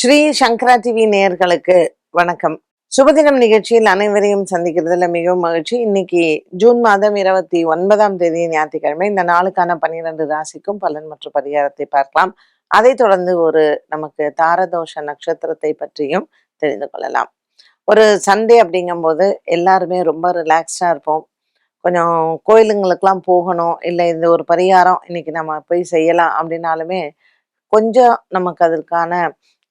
ஸ்ரீ சங்கரா TV நேயர்களுக்கு வணக்கம். சுபதினம் நிகழ்ச்சியில் அனைவரையும் சந்திக்கிறதுல மிகவும் மகிழ்ச்சி. இன்னைக்கு ஜூன் மாதம் இருபத்தி ஒன்பதாம் தேதி ஞாயிற்றுக்கிழமை. இந்த நாளுக்கான பன்னிரண்டு ராசிக்கும் பலன் மற்றும் பரிகாரத்தை பார்க்கலாம். அதை தொடர்ந்து ஒரு நமக்கு தாரதோஷ நட்சத்திரத்தை பற்றியும் தெரிந்து கொள்ளலாம். ஒரு சண்டே அப்படிங்கும்போது எல்லாருமே ரொம்ப ரிலாக்ஸ்டாக இருப்போம். கொஞ்சம் கோயிலுங்களுக்கெல்லாம் போகணும் இல்லை இந்த ஒரு பரிகாரம் இன்னைக்கு நம்ம போய் செய்யலாம் அப்படின்னாலுமே கொஞ்சம் நமக்கு அதற்கான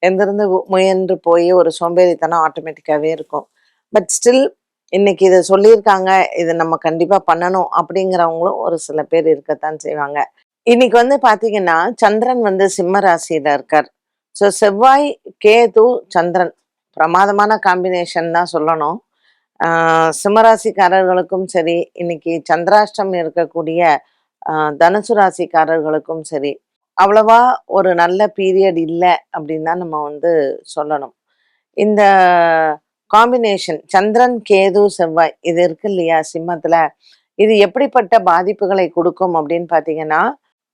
எந்திருந்து முயன்று போய் ஒரு சோம்பேறித்தனம் ஆட்டோமேட்டிக்காகவே இருக்கும். பட் ஸ்டில் இன்னைக்கு இதை சொல்லியிருக்காங்க இது நம்ம கண்டிப்பாக பண்ணணும் அப்படிங்கிறவங்களும் ஒரு சில பேர் இருக்கத்தான் செய்வாங்க. இன்னைக்கு வந்து பார்த்தீங்கன்னா சந்திரன் வந்து சிம்ம ராசியில் இருக்கார். ஸோ செவ்வாய் கேது சந்திரன் பிரமாதமான காம்பினேஷன் தான் சொல்லணும். சிம்மராசிக்காரர்களுக்கும் சரி இன்னைக்கு சந்திராஷ்டம் இருக்கக்கூடிய தனுசு ராசிக்காரர்களுக்கும் சரி அவ்வளவா ஒரு நல்ல பீரியட் இல்லை அப்படின்னு தான் நம்ம வந்து சொல்லணும். இந்த காம்பினேஷன் சந்திரன் கேது செவ்வாய் இது இருக்கு இல்லையா சிம்மத்துல? இது எப்படிப்பட்ட பாதிப்புகளை கொடுக்கும் அப்படின்னு பார்த்தீங்கன்னா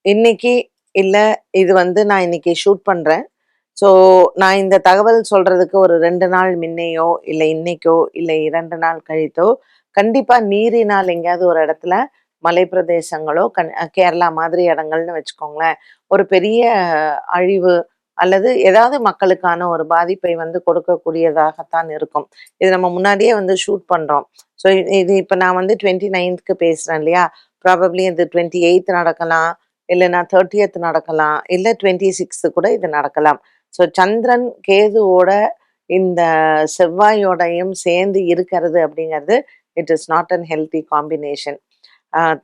இன்னைக்கு இல்லை இது வந்து நான் இன்னைக்கு ஷூட் பண்றேன். ஸோ நான் இந்த தகவல் சொல்றதுக்கு ஒரு ரெண்டு நாள் முன்னையோ இல்லை இன்னைக்கோ இல்லை இரண்டு நாள் கழித்தோ கண்டிப்பாக நீரினால் எங்கேயாவது ஒரு இடத்துல மலை பிரதேசங்களோ கண் கேரளா மாதிரி இடங்கள்னு வச்சுக்கோங்களேன் ஒரு பெரிய அழிவு அல்லது ஏதாவது மக்களுக்கான ஒரு பாதிப்பை வந்து கொடுக்கக்கூடியதாகத்தான் இருக்கும். இது நம்ம முன்னாடியே வந்து ஷூட் பண்றோம். ஸோ இது இப்போ நான் வந்து டுவெண்ட்டி நைன்த்க்கு பேசுறேன் இல்லையா? ப்ராபப்ளி இது டுவெண்ட்டி எயித் நடக்கலாம் இல்லைன்னா தேர்ட்டியத் நடக்கலாம் இல்லை டுவெண்ட்டி சிக்ஸ்த்து கூட இது நடக்கலாம். ஸோ சந்திரன் கேதுவோட இந்த செவ்வாயோடையும் சேர்ந்து இருக்கிறது அப்படிங்கிறது it is not an healthy combination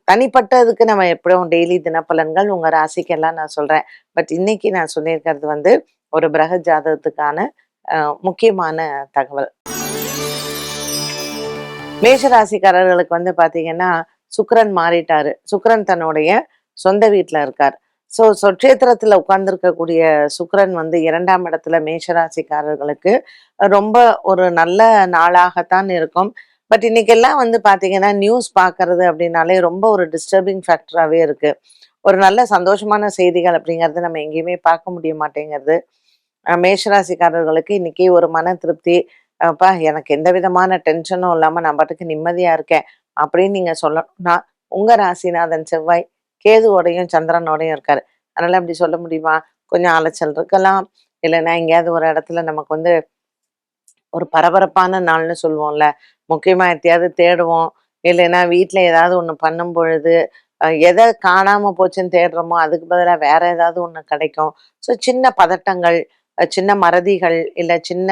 தனிப்பட்டதுக்கு நம்ம எப்படியும் டெய்லி தினப்பலன்கள் உங்கள் ராசிக்கெல்லாம் நான் சொல்கிறேன் பட் இன்னைக்கு நான் சொல்லியிருக்கிறது வந்து ஒரு பிரக ஜாதகத்துக்கான முக்கியமான தகவல். மேஷ ராசிக்காரர்களுக்கு வந்து பார்த்தீங்கன்னா சுக்கரன் மாறிட்டாரு. சுக்கரன் தன்னுடைய சொந்த வீட்டில் இருக்கார். ஸோ சொற்றேத்திரத்தில் உட்கார்ந்துருக்கக்கூடிய சுக்கரன் வந்து இரண்டாம் இடத்துல மேஷராசிக்காரர்களுக்கு ரொம்ப ஒரு நல்ல நாளாகத்தான் இருக்கும். பட் இன்னைக்கெல்லாம் வந்து பார்த்தீங்கன்னா நியூஸ் பார்க்கறது அப்படின்னாலே ரொம்ப ஒரு டிஸ்டர்பிங் ஃபேக்டராகவே இருக்கு. ஒரு நல்ல சந்தோஷமான செய்திகள் அப்படிங்கிறது நம்ம எங்கேயுமே பார்க்க முடிய மாட்டேங்கிறது மேஷராசிக்காரர்களுக்கு இன்னைக்கு ஒரு மன திருப்தி. அப்பா எனக்கு எந்த விதமான டென்ஷனும் இல்லாமல் நான் பாட்டுக்கு நிம்மதியாக இருக்கேன் அப்படின்னு நீங்கள் சொல்லணும்னா உங்கள் ராசிநாதன் செவ்வாய் கேதுவோடையும் சந்திரனோடையும் இருக்காரு. அதனால அப்படி சொல்ல முடியுமா? கொஞ்சம் அலைச்சல் இருக்கலாம். இல்லைன்னா எங்கேயாவது ஒரு இடத்துல நமக்கு வந்து ஒரு பரபரப்பான நாள்னு சொல்லுவோம்ல முக்கியமா எத்தையாவது தேடுவோம். இல்லைன்னா வீட்ல ஏதாவது ஒன்று பண்ணும் பொழுது எதை காணாம போச்சுன்னு தேடுறோமோ அதுக்கு பதிலாக வேற ஏதாவது ஒன்று கிடைக்கும். ஸோ சின்ன பதட்டங்கள் சின்ன மறதிகள் இல்ல சின்ன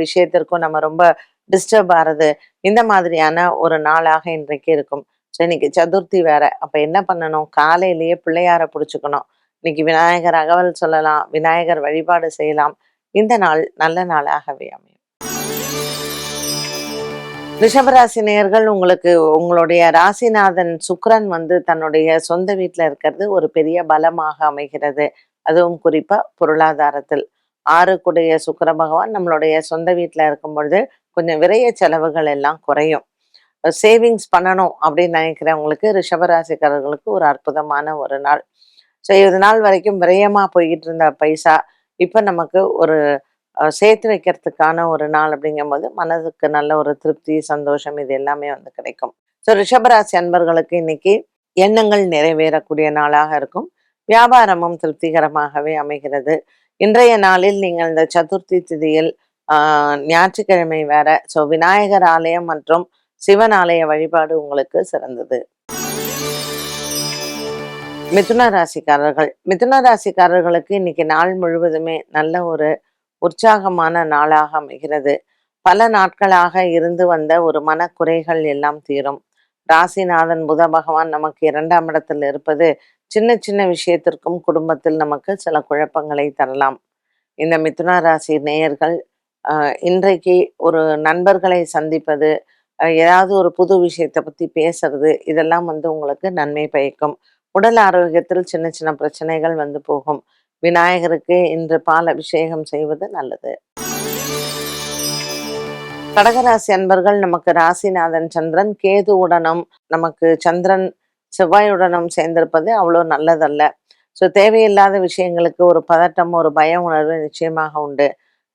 விஷயத்திற்கும் நம்ம ரொம்ப டிஸ்டர்ப் ஆகிறது இந்த மாதிரியான ஒரு நாளாக இன்றைக்கு இருக்கும். ஸோ இன்னைக்கு சதுர்த்தி வேற. அப்ப என்ன பண்ணணும்? காலையிலேயே பிள்ளையார பிடிச்சிக்கணும். இன்னைக்கு விநாயகர் அகவல் சொல்லலாம் விநாயகர் வழிபாடு செய்யலாம். இந்த நாள் நல்ல நாளாகவே அமையும். ரிஷபராசி நேர்கள் உங்களுக்கு உங்களுடைய ராசிநாதன் சுக்ரன் வந்து தன்னுடைய சொந்த வீட்டில் இருக்கிறது ஒரு பெரிய பலமாக அமைகிறது. அதுவும் குறிப்பா பொருளாதாரத்தில். ஆறுக்குடைய சுக்கர பகவான் நம்மளுடைய சொந்த வீட்டில் இருக்கும் பொழுது கொஞ்சம் விரைய செலவுகள் எல்லாம் குறையும். சேவிங்ஸ் பண்ணணும் அப்படின்னு நினைக்கிறவங்களுக்கு ரிஷபராசிக்காரர்களுக்கு ஒரு அற்புதமான ஒரு நாள். ஸோ இது நாள் வரைக்கும் விரயமா போய்கிட்டு இருந்த பைசா இப்போ நமக்கு ஒரு சேர்த்து வைக்கிறதுக்கான ஒரு நாள் அப்படிங்கும்போது மனதுக்கு நல்ல ஒரு திருப்தி சந்தோஷம் இது எல்லாமே வந்து கிடைக்கும். ஸோ ரிஷபராசி அன்பர்களுக்கு இன்னைக்கு எண்ணங்கள் நிறைவேறக்கூடிய நாளாக இருக்கும். வியாபாரமும் திருப்திகரமாகவே அமைகிறது. இன்றைய நாளில் நீங்கள் இந்த சதுர்த்தி திதியில் ஆஹ், ஞாயிற்றுக்கிழமை வேற ஸோ விநாயகர் ஆலயம் மற்றும் சிவன் ஆலய வழிபாடு உங்களுக்கு சிறந்தது. மிதுன ராசிக்காரர்கள் மிதுன ராசிக்காரர்களுக்கு இன்னைக்கு நாள் முழுவதுமே நல்ல ஒரு உற்சாகமான நாளாக அமைகிறது. பல நாட்களாக இருந்து வந்த ஒரு மனக்குறைகள் எல்லாம் தீரும். ராசிநாதன் புத பகவான் நமக்கு இரண்டாம் இடத்தில் இருப்பது சின்ன சின்ன விஷயத்திற்கும் குடும்பத்தில் நமக்கு சில குழப்பங்களை தரலாம். இந்த மிதுன ராசி நேயர்கள் ஆஹ், இன்றைக்கு ஒரு நண்பர்களை சந்திப்பது ஏதாவது ஒரு புது விஷயத்தை பத்தி பேசுறது இதெல்லாம் வந்து உங்களுக்கு நன்மை பயக்கும். உடல் ஆரோக்கியத்தில் சின்ன சின்ன பிரச்சனைகள் வந்து போகும். விநாயகருக்கு இன்று பால் அபிஷேகம் செய்வது நல்லது. கடகராசி அன்பர்கள் நமக்கு ராசிநாதன் சந்திரன் கேதுவுடனும் நமக்கு சந்திரன் செவ்வாயுடனும் சேர்ந்திருப்பது அவ்வளோ நல்லதல்ல. ஸோ தேவையில்லாத விஷயங்களுக்கு ஒரு பதட்டம் ஒரு பய உணர்வு நிச்சயமாக உண்டு.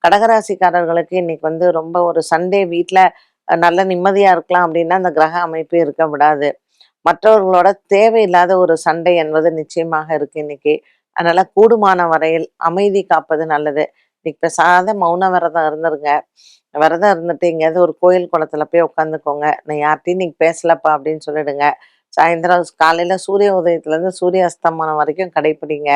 கடகராசிக்காரர்களுக்கு இன்னைக்கு வந்து ரொம்ப ஒரு சண்டே வீட்டில் நல்ல நிம்மதியாக இருக்கலாம் அப்படின்னா அந்த கிரக அமைப்பு இருக்க விடாது. மற்றவர்களோட தேவையில்லாத ஒரு சண்டை என்பது நிச்சயமாக இருக்கு இன்னைக்கு. அதனால கூடுமான வரையில் அமைதி காப்பது நல்லது. இன்னைக்கு பேசாத மௌன விரதம் இருந்துருங்க. விரதம் இருந்துட்டு எங்கேயாவது ஒரு கோயில் குளத்துல போய் உட்காந்துக்கோங்க நான் யார்ட்டையும் இன்னைக்கு பேசலப்பா அப்படின்னு சொல்லிடுங்க. சாயந்தரம் காலையில சூரிய உதயத்துல இருந்து சூரிய அஸ்தமானம் வரைக்கும் கடைப்பிடிங்க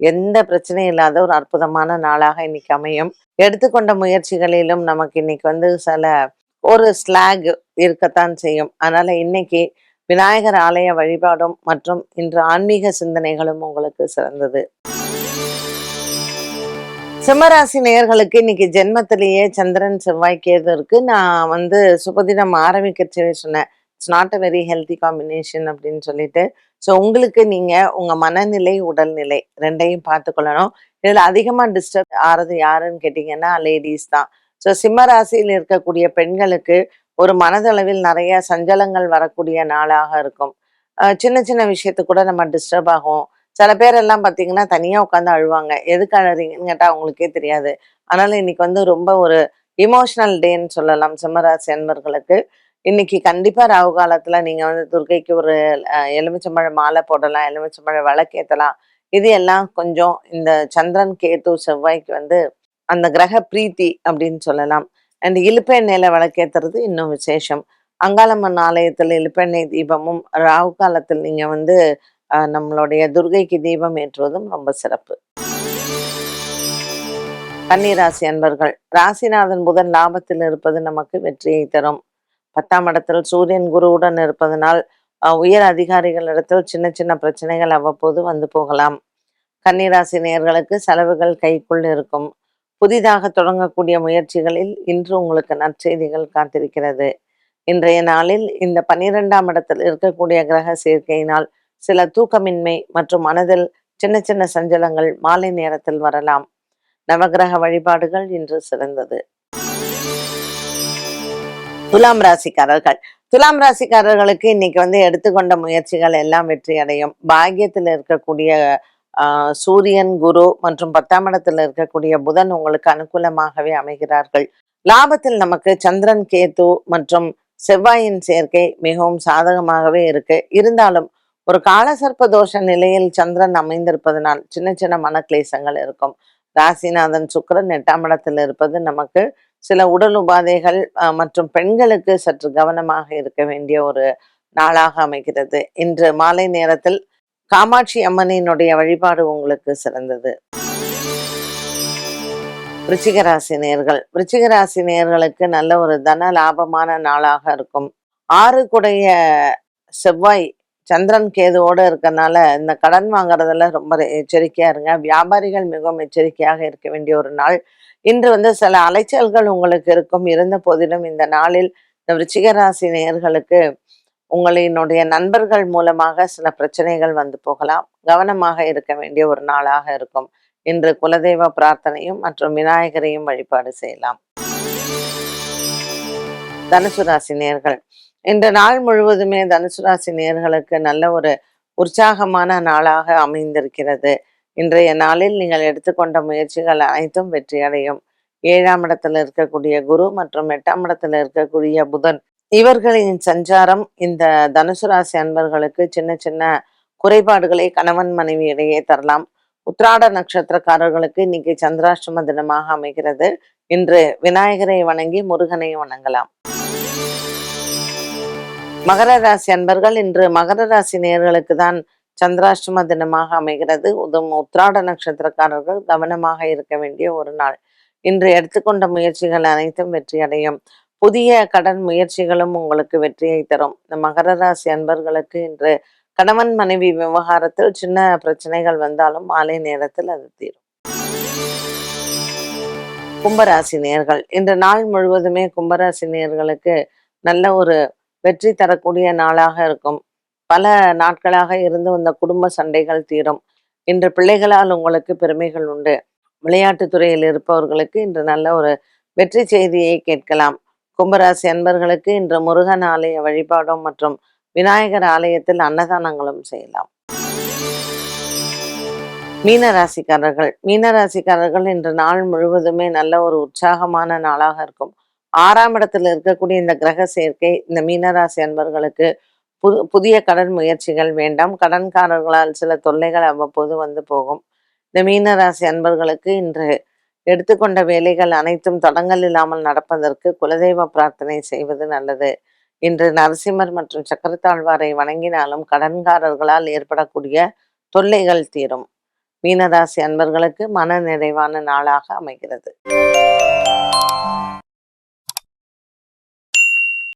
எந்த பிரச்சனையும் இல்லாத ஒரு அற்புதமான நாளாக இன்னைக்கு அமையும். எடுத்துக்கொண்ட முயற்சிகளிலும் நமக்கு இன்னைக்கு வந்து சில ஒரு ஸ்லாக் இருக்கத்தான் செய்யும். அதனால இன்னைக்கு விநாயகர் ஆலய வழிபாடும் மற்றும் இன்று ஆன்மீக சிந்தனைகளும் உங்களுக்கு சிறந்தது. சிம்மராசி நேயர்களுக்கு இன்னைக்கு ஜென்மத்திலேயே சந்திரன் செவ்வாய் கேது இருக்கு. நான் வந்து சுபதினம் ஆரம்பிக்கிறச்சே சொன்னேன். It's not a very healthy combination அப்படின்னு சொல்லிட்டு. ஸோ உங்களுக்கு நீங்க உங்க மனநிலை உடல்நிலை ரெண்டையும் பார்த்துக்கொள்ளணும். இதுல அதிகமா டிஸ்டர்ப் ஆறது யாருன்னு கேட்டிங்கன்னா லேடிஸ் தான். ஸோ சிம்ம ராசியில் இருக்கக்கூடிய பெண்களுக்கு ஒரு மனதளவில் நிறைய சஞ்சலங்கள் வரக்கூடிய நாளாக இருக்கும். சின்ன சின்ன விஷயத்துக்கு கூட நம்ம டிஸ்டர்ப் ஆகும். சில பேர் எல்லாம் பார்த்தீங்கன்னா தனியாக உட்காந்து அழுவாங்க. எதுக்கு அழுறீங்கன்னு கேட்டால் அவங்களுக்கே தெரியாது. அதனால இன்னைக்கு வந்து ரொம்ப ஒரு இமோஷனல் டேன்னு சொல்லலாம் சிம்மராசி அன்பர்களுக்கு. இன்னைக்கு கண்டிப்பாக ராகு காலத்தில் நீங்கள் வந்து துர்க்கைக்கு ஒரு எலுமிச்சம்பழ மாலை போடலாம் எலுமிச்சம்பழ விளக்கேத்தலாம் இது எல்லாம் கொஞ்சம் இந்த சந்திரன் கேத்து செவ்வாய்க்கு வந்து அந்த கிரக பிரீத்தி அப்படின்னு சொல்லலாம். அண்ட் இலுப்பெண்ணெயில விளக்கேற்றுறது இன்னும் விசேஷம். அங்காளம்மன் ஆலயத்தில் இலுப்பெண்ணெய் தீபமும் ராகு காலத்தில் நீங்க வந்து நம்மளுடைய துர்கைக்கு தீபம் ஏற்றுவதும் ரொம்ப சிறப்பு. கன்னிராசி அன்பர்கள் ராசிநாதன் புதன் லாபத்தில் இருப்பது நமக்கு வெற்றியை தரும். பத்தாம் இடத்தில் சூரியன் குருவுடன் இருப்பதனால் உயர் அதிகாரிகளிடத்தில் சின்ன சின்ன பிரச்சனைகள் அவ்வப்போது வந்து போகலாம். கன்னிராசி நேயர்களுக்கு செலவுகள் கைக்குள் இருக்கும். புதிதாக தொடங்கக்கூடிய முயற்சிகளில் இன்று உங்களுக்கு நற்செய்திகள் காத்திருக்கிறது. இன்றைய நாளில் இந்த பன்னிரெண்டாம் இடத்தில் இருக்கக்கூடிய கிரக சேர்க்கையினால் சில தூக்கமின்மை மற்றும் மனதில் சின்ன சின்ன சஞ்சலங்கள் மாலை நேரத்தில் வரலாம். நவகிரக வழிபாடுகள் இன்று சிறந்தது. துலாம் ராசிக்காரர்கள். துலாம் ராசிக்காரர்களுக்கு இன்னைக்கு வந்து எடுத்துக்கொண்ட முயற்சிகள் எல்லாம் வெற்றி அடையும் பாக்கியத்தில் இருக்கக்கூடிய சூரியன் குரு மற்றும் பத்தாம் இடத்துல இருக்கக்கூடிய புதன் உங்களுக்கு அனுகூலமாகவே அமைகிறார்கள். லாபத்தில் நமக்கு சந்திரன் கேத்து மற்றும் செவ்வாயின் சேர்க்கை மிகவும் சாதகமாகவே இருக்கு. இருந்தாலும் ஒரு காலசர்ப்ப தோஷ நிலையில் சந்திரன் அமைந்திருப்பதனால் சின்ன சின்ன மனக்லேசங்கள் இருக்கும். ராசிநாதன் சுக்கரன் எட்டாம் இடத்தில் இருப்பது நமக்கு சில உடல் உபாதைகள் அஹ், மற்றும் பெண்களுக்கு சற்று கவனமாக இருக்க வேண்டிய ஒரு நாளாக அமைகிறது. இன்று மாலை நேரத்தில் காமாட்சி அம்மனினுடைய வழிபாடு உங்களுக்கு சிறந்தது. விருச்சிகராசி நேர்கள். விருச்சிகராசி நேர்களுக்கு நல்ல ஒரு தன லாபமான நாளாக இருக்கும். ஆறு குடைய செவ்வாய் சந்திரன் கேதுவோடு இருக்கனால இந்த கடன் வாங்குறதுல ரொம்ப எச்சரிக்கையா இருங்க. வியாபாரிகள் மிகவும் எச்சரிக்கையாக இருக்க வேண்டிய ஒரு நாள். இன்று வந்து சில அலைச்சல்கள் உங்களுக்கு இருக்கும். இருந்த போதிலும் இந்த நாளில் இந்த விருச்சிகராசி நேர்களுக்கு நேயர்களுக்கு உங்களினுடைய நண்பர்கள் மூலமாக சில பிரச்சனைகள் வந்து போகலாம். கவனமாக இருக்க வேண்டிய ஒரு நாளாக இருக்கும். இன்று குலதெய்வ பிரார்த்தனையும் மற்றும் விநாயகரையும் வழிபாடு செய்யலாம். தனுசு ராசி நேர்கள். இன்று நாள் முழுவதுமே தனுசு ராசி நேர்களுக்கு நல்ல ஒரு உற்சாகமான நாளாக அமைந்திருக்கிறது. இன்றைய நாளில் நீங்கள் எடுத்துக்கொண்ட முயற்சிகள் அனைத்தும் வெற்றியடையும். ஏழாம் இடத்துல இருக்கக்கூடிய குரு மற்றும் எட்டாம் இடத்துல இருக்கக்கூடிய புதன் இவர்களின் சஞ்சாரம் இந்த தனுசு ராசி அன்பர்களுக்கு சின்ன சின்ன குறைபாடுகளை கணவன் மனைவி இடையே தரலாம். உத்ராட நட்சத்திரக்காரர்களுக்கு இன்னைக்கு சந்திராஷ்டம தினமாக அமைகிறது. இன்று விநாயகரை வணங்கி முருகனை வணங்கலாம். மகர ராசி அன்பர்கள் இன்று மகர ராசி நேயர்களுக்கு தான் சந்திராஷ்டம தினமாக அமைகிறது. உதவும் உத்ராட நட்சத்திரக்காரர்கள் கவனமாக இருக்க வேண்டிய ஒரு நாள். இன்று எடுத்துக்கொண்ட முயற்சிகள் அனைத்தும் வெற்றி அடையும் புதிய கடன் முயற்சிகளும் உங்களுக்கு வெற்றியை தரும். இந்த மகர ராசி அன்பர்களுக்கு இன்று கணவன் மனைவி விவகாரத்தில் சின்ன பிரச்சனைகள் வந்தாலும் மாலை நேரத்தில் அது தீரும். கும்பராசி நேர்கள். இன்று நாள் முழுவதுமே கும்பராசி நேர்களுக்கு நல்ல ஒரு வெற்றி தரக்கூடிய நாளாக இருக்கும். பல நாட்களாக இருந்து வந்த குடும்ப சண்டைகள் தீரும். இன்று பிள்ளைகளால் உங்களுக்கு பெருமைகள் உண்டு. விளையாட்டுத் துறையில் இருப்பவர்களுக்கு இன்று நல்ல ஒரு வெற்றி செய்தியை கேட்கலாம். கும்பராசி அன்பர்களுக்கு இன்று முருகன் ஆலய வழிபாடும் மற்றும் விநாயகர் ஆலயத்தில் அன்னதானங்களும் செய்யலாம். மீனராசிக்காரர்கள். மீனராசிக்காரர்கள் இன்று நாள் முழுவதுமே நல்ல ஒரு உற்சாகமான நாளாக இருக்கும். ஆறாம் இடத்துல இருக்கக்கூடிய இந்த கிரக சேர்க்கை இந்த மீனராசி அன்பர்களுக்கு புது புதிய கடன் முயற்சிகள் வேண்டாம். கடன்காரர்களால் சில தொல்லைகள் அவ்வப்போது வந்து போகும். இந்த மீனராசி அன்பர்களுக்கு இன்று எடுத்துக்கொண்ட வேலைகள் அனைத்தும் தடங்கள் இல்லாமல் நடப்பதற்கு குலதெய்வ பிரார்த்தனை செய்வது நல்லது. இன்று நரசிம்மர் மற்றும் சக்கரத்தாழ்வாரை வணங்கினாலும் கடன்காரர்களால் ஏற்படக்கூடிய தொல்லைகள் தீரும். மீனராசி அன்பர்களுக்கு மன நிறைவான நாளாக அமைகிறது.